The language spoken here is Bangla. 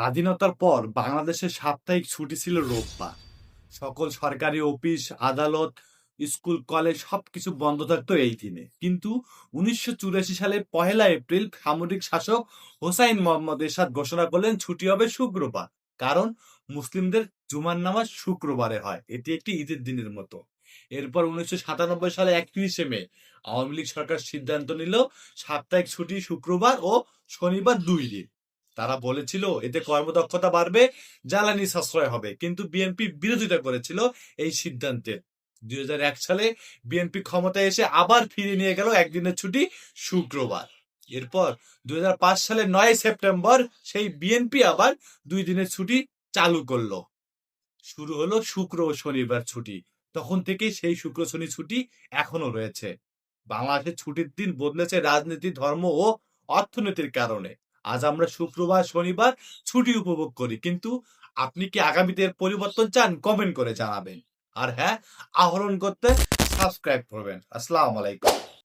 স্বাধীনতার পর বাংলাদেশের সাপ্তাহিক ছুটি ছিল রোববার। সকল সরকারি অফিস, আদালত, স্কুল, কলেজ সবকিছু বন্ধ থাকতো এই দিনে। কিন্তু উনিশশো চুরাশি সালে পহেলা এপ্রিল সামরিক শাসক হোসাইন মোহাম্মদ এরশাদ ঘোষণা করলেন, ছুটি হবে শুক্রবার। কারণ মুসলিমদের জুমার নামাজ শুক্রবারে হয়। এটি একটি ঈদের দিনের মতো। এরপর উনিশশো সাতানব্বই সালে একত্রিশে মে আওয়ামী লীগ সরকার সিদ্ধান্ত নিল, সাপ্তাহিক ছুটি শুক্রবার ও শনিবার দুই দিন। তারা বলেছিল, এতে কর্মদক্ষতা বাড়বে, জ্বালানি সাশ্রয় হবে। কিন্তু বিএনপি বিরোধিতা করেছিল এই সিদ্ধান্তের দুই সালে বিএনপি ক্ষমতায় এসে আবার ফিরে নিয়ে গেল একদিনের ছুটি, শুক্রবার। এরপর দুই সালের নয় সেপ্টেম্বর, সেই বিএনপি আবার দুই দিনের ছুটি চালু করল। শুরু হলো শুক্র ও শনিবার ছুটি। তখন থেকে সেই শুক্র শনি ছুটি এখনও রয়েছে। বাংলাদেশের ছুটির দিন বদলেছে রাজনীতি, ধর্ম ও অর্থনীতির কারণে। আজ আমরা শুক্রবার, শনিবার ছুটি উপভোগ করি। কিন্তু আপনি কি আগামীতে পরিবর্তন চান? কমেন্ট করে জানাবেন। আর হ্যাঁ আহরণ করতে সাবস্ক্রাইব করবেন। আসসালামু আলাইকুম।